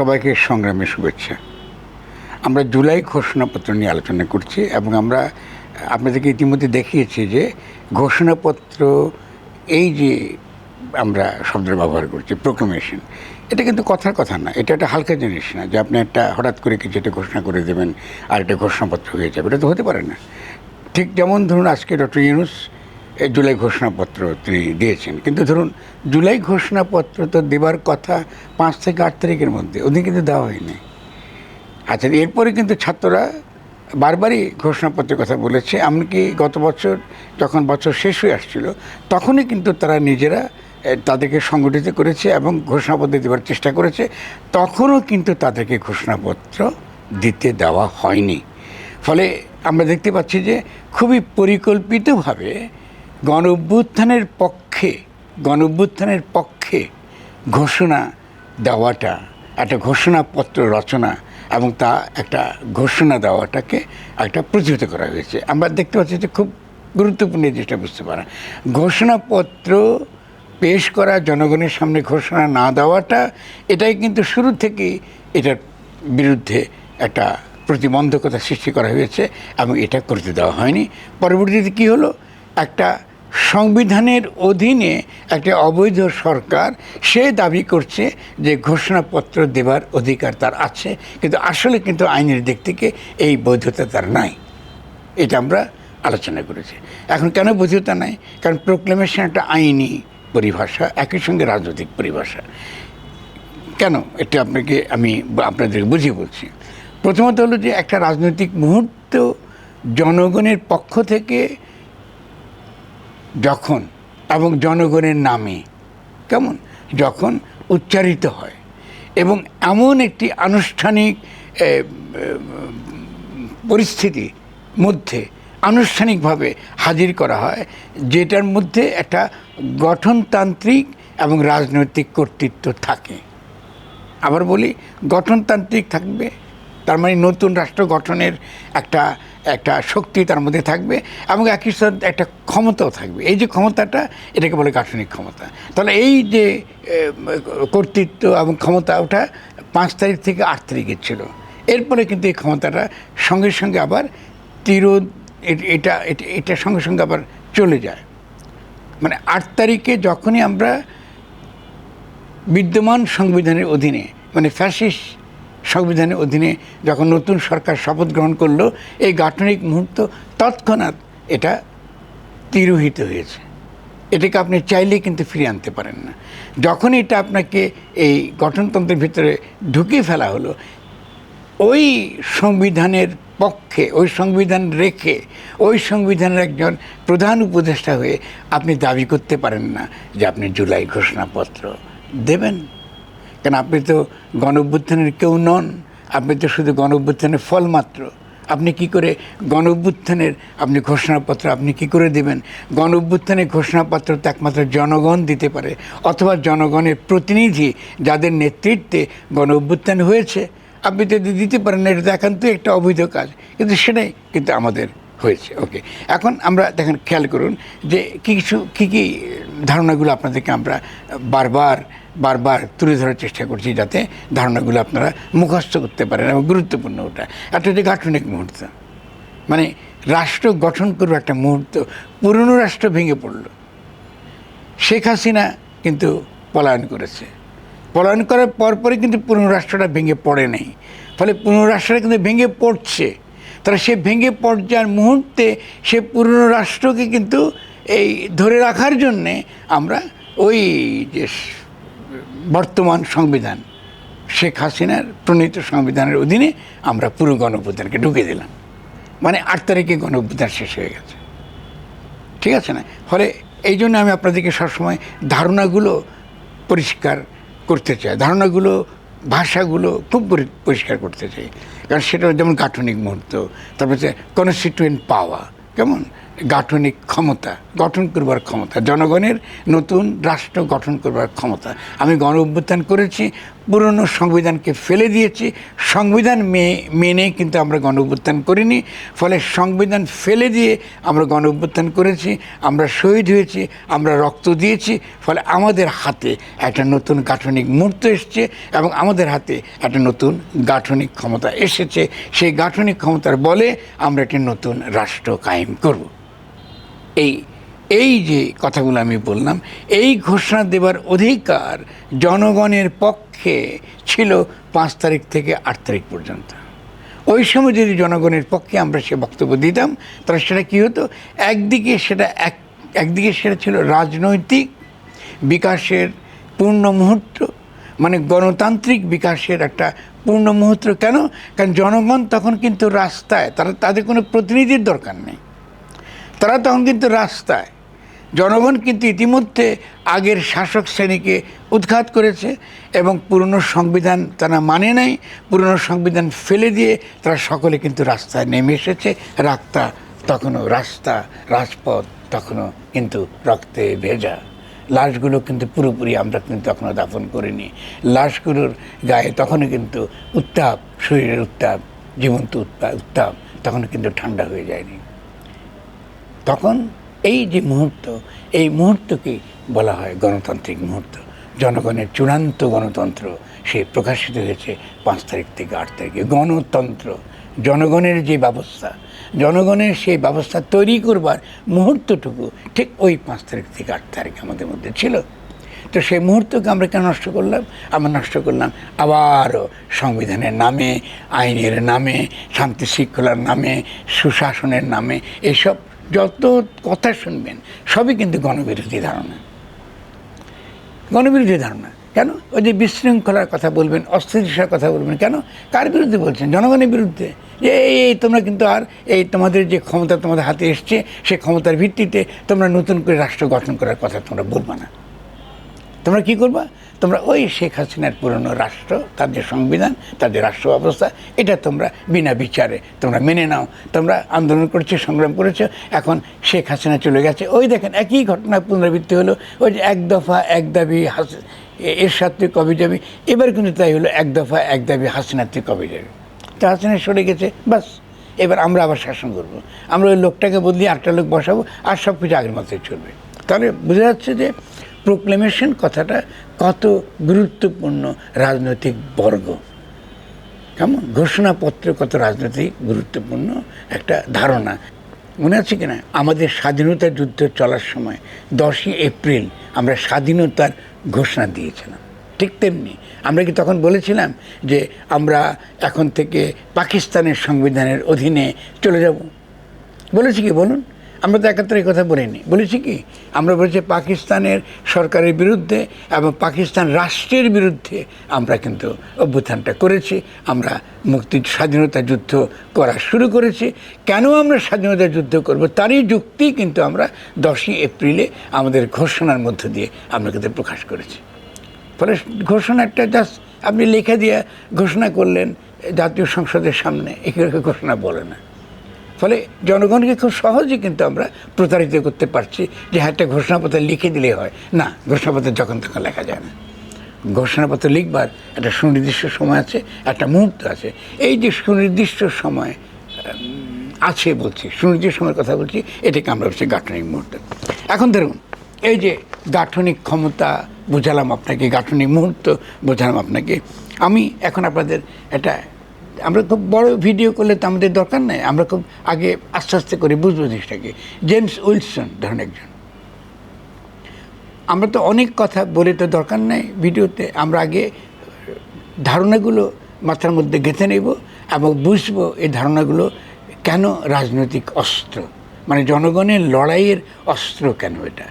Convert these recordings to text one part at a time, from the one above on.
সবাইকে সংগ্রামে শুভেচ্ছা। আমরা জুলাই ঘোষণাপত্র নিয়ে আলোচনা করছি এবং আমরা, আপনাদেরকে ইতিমধ্যে দেখিয়েছি যে ঘোষণাপত্র, এই যে আমরা শব্দ ব্যবহার করছি প্রোক্লামেশন এটা কিন্তু কথার কথা না। এটা একটা হালকা জিনিস না যে আপনি একটা হঠাৎ করে কিছু একটা ঘোষণা করে দেবেন আর একটা ঘোষণাপত্র হয়ে যাবে। এটা তো হতে পারে না। ঠিক যেমন ধরুন আজকে ডক্টর ইউনুস জুলাই ঘোষণাপত্র তিনি দিয়েছেন। কিন্তু ধরুন, জুলাই ঘোষণাপত্র তো দেবার কথা পাঁচ থেকে আট তারিখের মধ্যে, ওদিন কিন্তু দেওয়া হয়নি। আচ্ছা এরপরে কিন্তু ছাত্ররা বারবারই ঘোষণাপত্রের কথা বলেছে, এমনকি গত বছর যখন বছর শেষ হয়ে আসছিল, তখনই কিন্তু তারা নিজেরা তাদেরকে সংগঠিত করেছে এবং ঘোষণাপত্র দেওয়ার চেষ্টা করেছে, তখনও কিন্তু তাদেরকে ঘোষণাপত্র দিতে দেওয়া হয়নি। ফলে আমরা দেখতে পাচ্ছি যে খুবই পরিকল্পিতভাবে গণ অভ্যুত্থানের পক্ষে গণ অভ্যুত্থানের পক্ষে ঘোষণা দেওয়াটা, একটা ঘোষণাপত্র রচনা এবং তা একটা ঘোষণা দেওয়াটাকে একটা প্রতিহত করা হয়েছে। আমরা দেখতে পাচ্ছি যে খুব গুরুত্বপূর্ণ জিনিসটা বুঝতে পারা। ঘোষণাপত্র পেশ করা, জনগণের সামনে ঘোষণা না দেওয়াটা, এটাই কিন্তু শুরু থেকেই এটার বিরুদ্ধে একটা প্রতিবন্ধকতা সৃষ্টি করা হয়েছে এবং এটা করতে দেওয়া হয়নি। পরবর্তীতে কী হলো? একটা সংবিধানের অধীনে একটা অবৈধ সরকার, সে দাবি করছে যে ঘোষণাপত্র দেবার অধিকার তার আছে, কিন্তু আসলে কিন্তু আইনের দিক থেকে এই বৈধতা তার নাই। এটা আমরা আলোচনা করেছি। এখন কেন বৈধতা নাই? কারণ প্রোক্লেমেশন একটা আইনি পরিভাষা, একই সঙ্গে রাজনৈতিক পরিভাষা। কেন? এটা আপনাকে আমি আপনাদের বুঝিয়ে বলছি। প্রথমত হলো যে একটা রাজনৈতিক মুহূর্ত জনগণের পক্ষ থেকে যখন এবং জনগণের নামে, কেমন? যখন উচ্চারিত হয়। এবং এমন একটি আনুষ্ঠানিক পরিস্থিতি মধ্যে আনুষ্ঠানিকভাবে হাজির করা হয়, যেটার মধ্যে একটা গঠনতান্ত্রিক এবং রাজনৈতিক কর্তৃত্ব থাকে। আবার বলি, গঠনতান্ত্রিক থাকবে, তার মানে নতুন রাষ্ট্র গঠনের একটা একটা শক্তি তার মধ্যে থাকবে এবং একই সাথে একটা ক্ষমতাও থাকবে। এই যে ক্ষমতাটা, এটাকে বলে গাঠনিক ক্ষমতা। তাহলে এই যে কর্তৃত্ব এবং ক্ষমতা, ওটা পাঁচ তারিখ থেকে আট তারিখের ছিল। এরপরে কিন্তু এই ক্ষমতাটা সঙ্গে সঙ্গে আবার তীর এটা এটা সঙ্গে সঙ্গে আবার চলে যায়। মানে আট তারিখে যখনই আমরা বিদ্যমান সংবিধানের অধীনে মানে ফ্যাসিস্ট সংবিধানের অধীনে যখন নতুন সরকার শপথ গ্রহণ করল, এই গাঠনিক মুহূর্ত তৎক্ষণাৎ এটা তিরোহিত হয়েছে। এটাকে আপনি চাইলে কিন্তু ফিরিয়ে আনতে পারেন না। যখন এটা আপনাকে এই গঠনতন্ত্রের ভিতরে ঢুকিয়ে ফেলা হলো, ওই সংবিধানের পক্ষে, ওই সংবিধান রেখে, ওই সংবিধানের একজন প্রধান উপদেষ্টা হয়ে আপনি দাবি করতে পারেন না যে আপনি জুলাই ঘোষণাপত্র দেবেন। কেন আপনি তো গণ অভ্যুত্থানের কেউ নন, আপনি তো শুধু গণ অভ্যুত্থানের ফল মাত্র আপনি কি করে গণ অভ্যুত্থানের আপনি ঘোষণাপত্র আপনি কি করে দেবেন? গণ অভ্যুত্থানের ঘোষণাপত্র তো একমাত্র জনগণ দিতে পারে, অথবা জনগণের প্রতিনিধি যাদের নেতৃত্বে গণ অভ্যুত্থান হয়েছে, আপনি তো দিতে পারেন এটা তো একান্তই একটা অবৈধ কাজ। কিন্তু সেটাই কিন্তু আমাদের হয়েছে। ওকে, এখন আমরা দেখেন, খেয়াল করুন যে কিছু, কী কী ধারণাগুলো আপনাদেরকে আমরা বারবার বারবার তুলে ধরার চেষ্টা করছি যাতে ধারণাগুলো আপনারা মুখস্থ করতে পারেন এবং গুরুত্বপূর্ণ ওটা। একটা হচ্ছে গাঠনিক মুহূর্ত। মানে রাষ্ট্র গঠন করবে একটা মুহূর্ত, পুরনো রাষ্ট্র ভেঙে পড়ল। শেখ হাসিনা কিন্তু পলায়ন করেছে। পলায়ন করার পরপরই কিন্তু পুরনো রাষ্ট্রটা ভেঙে পড়ে নেই। ফলে পুরনো রাষ্ট্রটা কিন্তু ভেঙে পড়ছে। তারা সে ভেঙে পড়ার মুহূর্তে সে পুরনো রাষ্ট্রকে কিন্তু এই ধরে রাখার জন্যে আমরা ওই যে বর্তমান সংবিধান, শেখ হাসিনার প্রণীত সংবিধানের অধীনে আমরা পুরো গণঅভ্যুত্থানকে ঢুকে দিলাম। মানে আট তারিখে গণঅভ্যুত্থান শেষ হয়ে গেছে। ঠিক আছে না? ফলে এই জন্য আমি আপনাদেরকে সবসময় ধারণাগুলো পরিষ্কার করতে চাই। ধারণাগুলো, ভাষাগুলো খুব পরি- পরিষ্কার করতে চাই। কারণ সেটা যেমন গাঠনিক মুহূর্ত, তারপর কনস্টিটুয়েন্ট পাওয়া কেমন? গাঠনিক ক্ষমতা, গঠন করবার ক্ষমতা, জনগণের নতুন রাষ্ট্র গঠন করবার ক্ষমতা। আমি গণ অভ্যুত্থান করেছি, পুরনো সংবিধানকে ফেলে দিয়েছি, সংবিধান মেনে কিন্তু আমরা গণ অভ্যুত্থান করিনি, ফলে সংবিধান ফেলে দিয়ে আমরা গণ অভ্যুত্থান করেছি, আমরা শহীদ হয়েছি, আমরা রক্ত দিয়েছি, ফলে আমাদের হাতে একটা নতুন গাঠনিক মুহূর্ত এসছে এবং আমাদের হাতে একটা নতুন গাঠনিক ক্ষমতা এসেছে। সেই গাঠনিক ক্ষমতার বলে আমরা একটি নতুন রাষ্ট্র কায়েম করব। এই এই যে কথাগুলো আমি বললাম, এই ঘোষণা দেবার অধিকার জনগণের পক্ষে ছিল পাঁচ তারিখ থেকে আট তারিখ পর্যন্ত। ওই সময় যদি জনগণের পক্ষে আমরা সে বক্তব্য দিতাম, তাহলে সেটা কী হতো? একদিকে সেটা এক, একদিকে সেটা ছিল রাজনৈতিক বিকাশের পূর্ণ মুহূর্ত মানে গণতান্ত্রিক বিকাশের একটা পূর্ণ মুহূর্ত। কেন? কারণ জনগণ তখন কিন্তু রাস্তায়, তারা, তাদের কোনো প্রতিনিধির দরকার নেই। তারা তখন কিন্তু রাস্তায়, জনগণ কিন্তু ইতিমধ্যে আগের শাসক শ্রেণীকে উৎখাত করেছে এবং পুরনো সংবিধান তারা মানে নাই, পুরনো সংবিধান ফেলে দিয়ে তারা সকলে কিন্তু রাস্তায় নেমে এসেছে। রাস্তা তখনও রাস্তা, রাজপথ তখনও কিন্তু রক্তে ভেজা। লাশগুলো কিন্তু পুরোপুরি আমরা কিন্তু তখনও দাফন করিনি। লাশগুলোর গায়ে তখনও কিন্তু উত্তাপ, শরীরের উত্তাপ, জীবন্ত উত্তাপ তখনও কিন্তু ঠান্ডা হয়ে যায়নি। তখন এই যে মুহূর্ত, এই মুহূর্তকে বলা হয় গণতান্ত্রিক মুহূর্ত। জনগণের চূড়ান্ত গণতন্ত্র সে প্রকাশিত হয়েছে পাঁচ তারিখ থেকে আট তারিখে। গণতন্ত্র, জনগণের যে ব্যবস্থা, জনগণের সেই ব্যবস্থা তৈরি করবার মুহূর্তটুকু ঠিক ওই পাঁচ তারিখ থেকে আট তারিখ আমাদের মধ্যে ছিল। তো সেই মুহূর্তকে আমরা কেন নষ্ট করলাম? আমরা নষ্ট করলাম আবারও সংবিধানের নামে, আইনের নামে, শান্তি শৃঙ্খলার নামে, সুশাসনের নামে, এসব যত কথা শুনবেন, সবই কিন্তু গণবিরোধী ধারণা। গণবিরোধী ধারণা। কেন? ওই যে বিশৃঙ্খলার কথা বলবেন অস্থিতিশার কথা বলবেন, কেন? কার বিরুদ্ধে বলছেন? জনগণের বিরুদ্ধে। যে এই তোমরা কিন্তু আর এই তোমাদের যে ক্ষমতা তোমাদের হাতে এসছে, সে ক্ষমতার ভিত্তিতে তোমরা নতুন করে রাষ্ট্র গঠন করার কথা তোমরা বলব না। তোমরা কি করবা? তোমরা ওই শেখ হাসিনার পুরনো রাষ্ট্র, তাদের সংবিধান, তাদের রাষ্ট্র ব্যবস্থা, এটা তোমরা বিনা বিচারে তোমরা মেনে নাও। তোমরা আন্দোলন করেছ, সংগ্রাম করেছ, এখন শেখ হাসিনা চলে গেছে। ওই দেখেন, একই ঘটনা পুনরাবৃত্তি হলো, ওই যে এক দফা এক দাবি হাস এর সাথে কবে যাবে? এবার কিন্তু তাই হলো, এক দফা এক দাবি হাসিনার থেকে কবে যাবে? তা হাসিনা সরে গেছে, বাস। এবার আমরা আবার শাসন করব। আমরা ওই লোকটাকে বদলিয়ে আটটা লোক বসাবো, আর সব কিছু আগের মতোই চলবে। তাহলে বোঝা যাচ্ছে যে প্রোক্লেমেশন কথাটা কত গুরুত্বপূর্ণ রাজনৈতিক বর্গ। কেমন? ঘোষণাপত্র কত রাজনৈতিক গুরুত্বপূর্ণ একটা ধারণা। মনে আছে কিনা? আমাদের স্বাধীনতা যুদ্ধ চলার সময় দশই এপ্রিল আমরা স্বাধীনতার ঘোষণা দিয়েছিলাম। ঠিক তেমনি আমরা কি তখন বলেছিলাম যে আমরা এখন থেকে পাকিস্তানের সংবিধানের অধীনে চলে যাব? বলেছি কি? বলুন। আমরা তো একাত্তর এই কথা বলিনি। বলেছি কি? আমরা বলেছি পাকিস্তানের সরকারের বিরুদ্ধে এবং পাকিস্তান রাষ্ট্রের বিরুদ্ধে আমরা কিন্তু অভ্যুত্থানটা করেছি। আমরা মুক্তি স্বাধীনতা যুদ্ধ করা শুরু করেছি। কেন আমরা স্বাধীনতা যুদ্ধ করব? তারই যুক্তি কিন্তু আমরা দশই এপ্রিলে আমাদের ঘোষণার মধ্য দিয়ে আমরা কিন্তু প্রকাশ করেছি। ফলে ঘোষণাটা জাস্ট আপনি লিখে দিয়ে ঘোষণা করলেন, জাতীয় সংসদের সামনে। এগুলোকে ঘোষণা বলে না। ফলে জনগণকে খুব সহজে কিন্তু আমরা প্রতারিত করতে পারছি যে হ্যাঁ একটা ঘোষণাপত্র লিখে দিলে হয়। না, ঘোষণাপত্র যখন তখন লেখা যায় না। ঘোষণাপত্র লিখবার একটা সুনির্দিষ্ট সময় আছে, একটা মুহূর্ত আছে। এই যে সুনির্দিষ্ট সময় আছে বলছি, সুনির্দিষ্ট সময়ের কথা বলছি, এটাকে আমরা বলছি গাঠনিক মুহূর্ত। এখন ধরুন, এই যে গাঠনিক ক্ষমতা বোঝালাম আপনাকে, গাঠনিক মুহূর্ত বোঝালাম আপনাকে। আমি এখন আপনাদের একটা আমরা খুব বড় ভিডিও করলে তো আমাদের দরকার নাই। আমরা খুব আগে আস্তে আস্তে করে, বুঝব জিনিসটাকে। জেমস উইলসন ধরুন একজন। আমরা তো অনেক কথা বলে তো দরকার নাই ভিডিওতে। আমরা আগে ধারণাগুলো মাথার মধ্যে গেঁথে নেব এবং বুঝব এই ধারণাগুলো কেন রাজনৈতিক অস্ত্র? মানে জনগণের লড়াইয়ের অস্ত্র কেন এটা?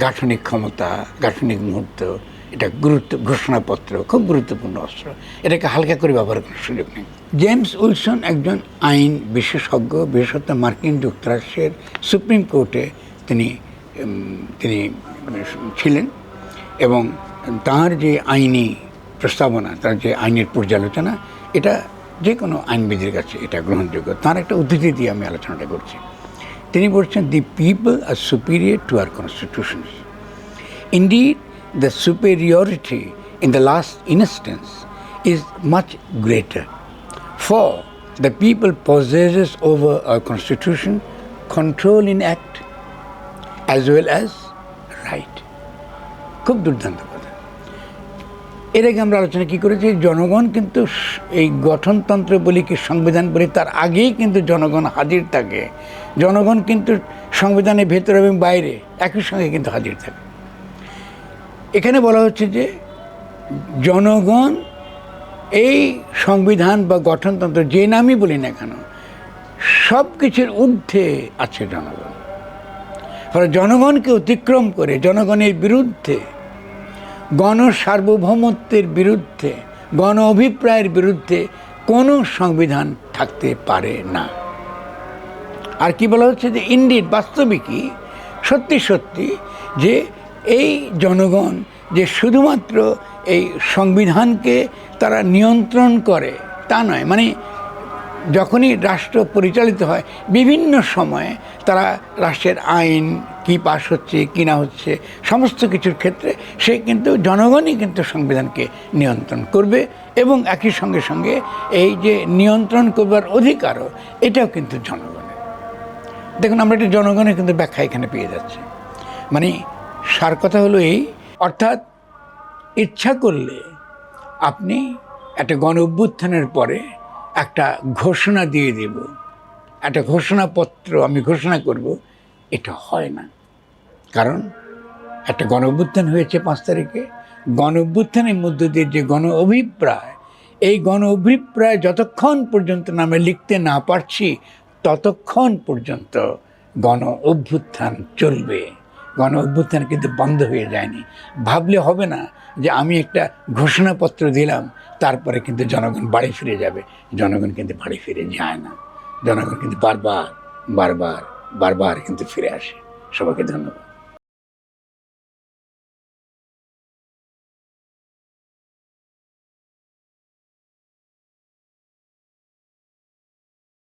গাঠনিক ক্ষমতা, গাঠনিক মুহূর্ত এটা গুরুত্ব ঘোষণাপত্র খুব গুরুত্বপূর্ণ অস্ত্র। এটাকে হালকা করে ব্যবহার করার সুযোগ নেই। জেমস উইলসন একজন আইন বিশেষজ্ঞ বিশেষত মার্কিন যুক্তরাষ্ট্রের সুপ্রিম কোর্টে তিনি তিনি মানে ছিলেন এবং তার যে আইনি প্রস্তাবনা তার যে আইনের পর্যালোচনা এটা যে কোনো আইনবিদের কাছে এটা গ্রহণযোগ্য। তার একটা উদ্ধৃতি দিয়ে আমি আলোচনাটা করছি। তিনি বলছেন the people are superior to our constitution Indeed, the superiority in the last instance is much greater. For the people possesses over our constitution control in act as well as right. খুব দুর্দান্ত কথা এর আগে আমরা আলোচনা কি করেছি জনগণ কিন্তু এই গঠনতন্ত্র বলি কি সংবিধান বলি তার আগেই কিন্তু জনগণ হাজির থাকে জনগণ কিন্তু সংবিধানের ভেতর এবং বাইরে একই সঙ্গে কিন্তু হাজির থাকে এখানে বলা হচ্ছে যে জনগণ এই সংবিধান বা গঠনতন্ত্র যে নামই বলি না কেন, সব কিছুর ঊর্ধ্বে আছে জনগণ। ফলে জনগণকে অতিক্রম করে, জনগণের বিরুদ্ধে গণ সার্বভৌমত্বের বিরুদ্ধে গণ অভিপ্রায়ের বিরুদ্ধে কোনো সংবিধান থাকতে পারে না। আর কি বলা হচ্ছে যে, ইন্ডিড, বাস্তবিকই, সত্যি সত্যি যে এই জনগণ যে শুধুমাত্র এই সংবিধানকে তারা নিয়ন্ত্রণ করে, তা নয় মানে যখনই রাষ্ট্র পরিচালিত হয়, বিভিন্ন সময়ে তারা রাষ্ট্রের আইন, কি পাশ হচ্ছে, কি না হচ্ছে, সমস্ত কিছুর ক্ষেত্রে সে কিন্তু, জনগণই কিন্তু সংবিধানকে নিয়ন্ত্রণ করবে এবং একই সঙ্গে সঙ্গে এই যে নিয়ন্ত্রণ করবার অধিকারও, এটাও কিন্তু জনগণের। দেখুন, আমরা একটা জনগণের কিন্তু ব্যাখ্যা এখানে পেয়ে যাচ্ছি। মানে সার কথা হলো এই, অর্থাৎ ইচ্ছা করলে আপনি একটা গণ অভ্যুত্থানের পরে একটা ঘোষণা দিয়ে দেব। একটা ঘোষণাপত্র আমি ঘোষণা করব, এটা হয় না। কারণ একটা গণ অভ্যুত্থান হয়েছে পাঁচ তারিখে। গণ অভ্যুত্থানের মধ্য দিয়ে যে গণ অভিপ্রায় এই গণ অভিপ্রায় যতক্ষণ পর্যন্ত নামে লিখতে না পারছি, ততক্ষণ পর্যন্ত গণ অভ্যুত্থান চলবে। গণ অভ্যুত্থান কিন্তু বন্ধ হয়ে যায়নি। ভাবলে হবে না যে আমি একটা ঘোষণাপত্র দিলাম, তারপরে কিন্তু জনগণ বাড়ি ফিরে যাবে। জনগণ কিন্তু বাড়ি ফিরে যায় না। জনগণ কিন্তু বারবার বারবার বারবার কিন্তু ফিরে আসে। সবাইকে ধন্যবাদ।